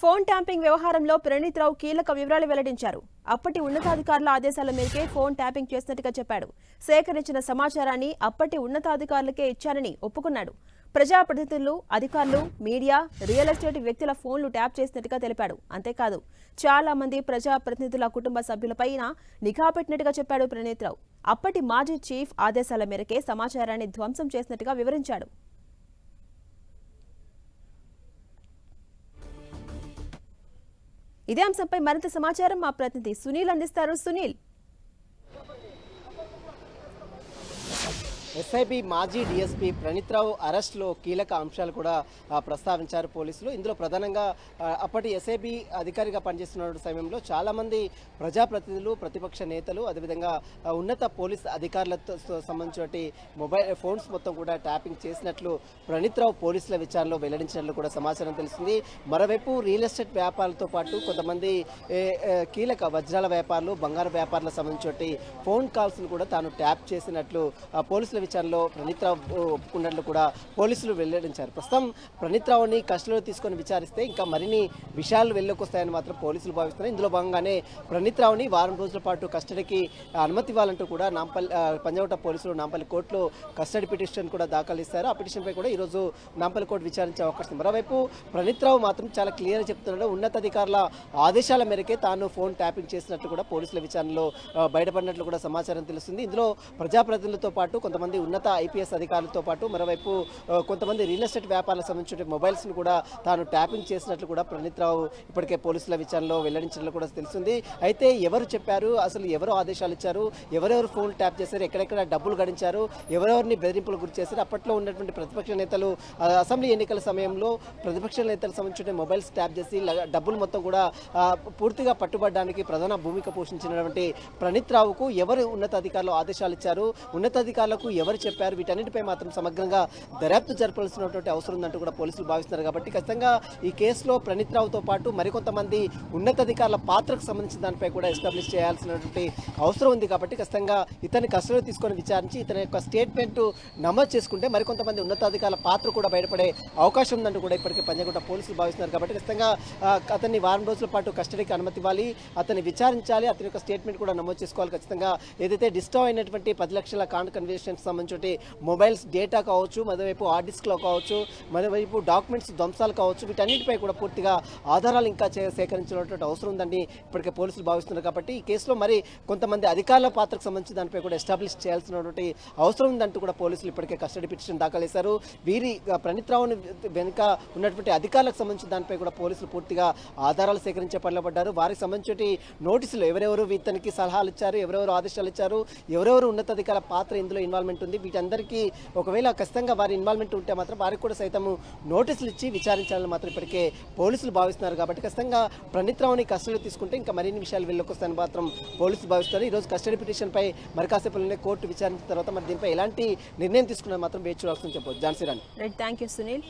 Phone ట్యాంపింగ్ వ్యవహారంలో ప్రణీత్ రావు కీలక వివరాలు వెల్లడించారు. అప్పటి ఉన్నతాధికారుల ఆదేశాల మేరకే ఫోన్ ట్యాంపింగ్ చేసినట్టుగా చెప్పాడు. సేకరించిన సమాచారాన్ని అప్పటి ఉన్నతాధికారులకే ఇచ్చానని ఒప్పుకున్నాడు. ప్రజాప్రతినిధులు అధికారులు మీడియా రియల్ ఎస్టేట్ వ్యక్తుల ఫోన్లు ట్యాప్ చేసినట్టుగా తెలిపాడు. అంతేకాదు చాలా మంది ప్రజాప్రతినిధుల కుటుంబ సభ్యులపైన నిఘా పెట్టినట్టుగా చెప్పాడు ప్రణీత్ రావు. అప్పటి మాజీ చీఫ్ ఆదేశాల మేరకే సమాచారాన్ని ధ్వంసం చేసినట్టుగా వివరించాడు. ఇదే అంశంపై మరింత సమాచారం మా ప్రతినిధి సునీల్ అందిస్తారు. సునీల్ ఎస్ఐబి మాజీ డిఎస్పీ ప్రణీత్రావు అరెస్ట్లో కీలక అంశాలు కూడా ప్రస్తావించారు పోలీసులు. ఇందులో ప్రధానంగా అప్పటి ఎస్ఐబి అధికారిగా పనిచేస్తున్న సమయంలో చాలామంది ప్రజాప్రతినిధులు ప్రతిపక్ష నేతలు అదేవిధంగా ఉన్నత పోలీస్ అధికారులతో సంబంధించిన సంబంధించినటువంటి మొబైల్ ఫోన్స్ మొత్తం కూడా ట్యాపింగ్ చేసినట్లు ప్రణీత్రావు పోలీసుల విచారణలో వెల్లడించినట్లు కూడా సమాచారం తెలిసింది మరోవైపు రియల్ ఎస్టేట్ వ్యాపారాలతో పాటు కొంతమంది కీలక వజ్రాల వ్యాపారులు బంగారు వ్యాపారులకు సంబంధించి ఫోన్ కాల్స్ను కూడా తాను ట్యాప్ చేసినట్లు పోలీసుల విచారణలో ప్రణీత్రావు ఒప్పుకున్నట్లు కూడా పోలీసులు వెల్లడించారు. ప్రస్తుతం ప్రణీత్రావుని కస్టడీలో తీసుకొని విచారిస్తే ఇంకా మరిన్ని విషయాలు వెళ్ళకొస్తాయని మాత్రం పోలీసులు భావిస్తున్నారు ఇందులో భాగంగానే ప్రణీత్రావుని వారం రోజుల పాటు కస్టడీకి అనుమతి ఇవ్వాలంటూ కూడా నాంపల్లి ఆ, పంజాగుట్ట పోలీసులు నాంపల్లి కోర్టులో కస్టడీ పిటిషన్ కూడా దాఖలు ఇస్తారు ఆ పిటిషన్పై కూడా ఈరోజు నాంపల్లి కోర్టు విచారించే అవకాశం మరోవైపు ప్రణీత్రావు మాత్రం చాలా క్లియర్గా చెప్తున్నాడు. ఉన్నతాధికారుల ఆదేశాల మేరకే తాను ఫోన్ ట్యాపింగ్ చేసినట్లు కూడా పోలీసుల విచారణలో బయటపడినట్లు కూడా సమాచారం తెలుస్తుంది. ఇందులో ప్రజాప్రతినిధులతో పాటు కొంతమంది ఉన్నత ఐపీఎస్ అధికారులతో పాటు మరోవైపు కొంతమంది రియల్ ఎస్టేట్ వ్యాపారాలకు సంబంధించిన మొబైల్స్ను కూడా తాను ట్యాపింగ్ చేసినట్లు కూడా ప్రణీత్రావు ఇప్పటికే పోలీసుల విచారణలో వెల్లడించినట్లు కూడా తెలిసింది అయితే ఎవరు చెప్పారు? అసలు ఎవరు ఆదేశాలు ఇచ్చారు? ఎవరెవరు ఫోన్ ట్యాప్ చేశారు? ఎక్కడెక్కడ డబ్బులు గడించారు? ఎవరెవరిని బెదిరింపులు గురి చేశారు? అప్పట్లో ఉన్నటువంటి ప్రతిపక్ష నేతలు అసెంబ్లీ ఎన్నికల సమయంలో ప్రతిపక్ష నేతలకు సంబంధించిన మొబైల్స్ ట్యాప్ చేసి డబ్బులు మొత్తం కూడా పూర్తిగా పట్టుబడడానికి ప్రధాన భూమిక పోషించినటువంటి ప్రణీత్ రావుకు ఎవరు ఉన్నతాధికారులు ఆదేశాలు ఇచ్చారు? ఉన్నతాధికారులకు ఎవరు చెప్పారు? వీటన్నిటిపై మాత్రం సమగ్రంగా దర్యాప్తు జరపాల్సినటువంటి అవసరం ఉందంటూ కూడా పోలీసులు భావిస్తున్నారు. కాబట్టి ఖచ్చితంగా ఈ కేసులో ప్రణీత్ రావుతో పాటు మరికొంతమంది ఉన్నతాధికారుల పాత్రకు సంబంధించిన దానిపై కూడా ఎస్టాబ్లిష్ చేయాల్సినటువంటి అవసరం ఉంది. కాబట్టి ఖచ్చితంగా ఇతని కస్టడీలో తీసుకొని విచారించి ఇతని యొక్క స్టేట్మెంట్ నమోదు చేసుకుంటే మరికొంతమంది ఉన్నతాధికారుల పాత్ర కూడా బయటపడే అవకాశం ఉందంటూ కూడా ఇప్పటికే పంజగుట్ట పోలీసులు భావిస్తున్నారు. కాబట్టి ఖచ్చితంగా అతన్ని వారం రోజుల పాటు కస్టడీకి అనుమతి ఇవ్వాలి అతన్ని విచారించాలి. అతని యొక్క స్టేట్మెంట్ కూడా నమోదు చేసుకోవాలి. ఖచ్చితంగా ఏదైతే డిస్టర్బ్ అయినటువంటి పది లక్షల కాండ్ కన్వర్షన్స్ సంబంధించి మొబైల్స్ డేటా కావచ్చు మరోవైపు హార్డ్ డిస్క్లో కావచ్చు మరోవైపు డాక్యుమెంట్స్ ధ్వంసాలు కావచ్చు వీటన్నిటిపై కూడా పూర్తిగా ఆధారాలు ఇంకా సేకరించినటువంటి అవసరం ఉందని ఇప్పటికే పోలీసులు భావిస్తున్నారు కాబట్టి ఈ కేసులో మరి కొంతమంది అధికారుల పాత్రకు సంబంధించి దానిపై కూడా ఎస్టాబ్లిష్ చేయాల్సినటువంటి అవసరం ఉందంటూ కూడా పోలీసులు ఇప్పటికే కస్టడీ పిటిషన్ దాఖలు చేశారు వీరి ఆ, ప్రణీత్ రావుని వెనుక ఉన్నటువంటి అధికారులకు సంబంధించి దానిపై కూడా పోలీసులు పూర్తిగా ఆధారాలు సేకరించే పనిలో పడ్డారు. వారికి సంబంధించి నోటీసులు ఎవరెవరు ఇతనికి సలహాలు ఇచ్చారు ఎవరెవరు ఆదేశాలు ఇచ్చారు ఎవరెవరు ఉన్నతాధికారుల పాత్ర ఇందులో ఇన్వాల్వ్మెంట్ ఉంటుంది. వీటందరికీ ఒకవేళ ఖచ్చితంగా వారి ఇన్వాల్వ్మెంట్ ఉంటే మాత్రం వారికి కూడా సైతం నోటీసులు ఇచ్చి విచారించాలని మాత్రం ఇప్పటికే పోలీసులు భావిస్తున్నారు. కాబట్టి ఖచ్చితంగా ప్రణీత్ రావుని కస్టడీలో తీసుకుంటే ఇంకా మరిన్ని విషయాలు వెళ్ళొకొస్తాయని మాత్రం పోలీసులు భావిస్తారు ఈరోజు కస్టడీ పిటిషన్పై మరి కాసేపులోనే కోర్టు విచారించిన తర్వాత మరి దీనిపై ఎలాంటి నిర్ణయం తీసుకున్నది మాత్రం వేచి చూడాల్సింది చెప్పవచ్చు Jhansi Rani. Right thank you Sunil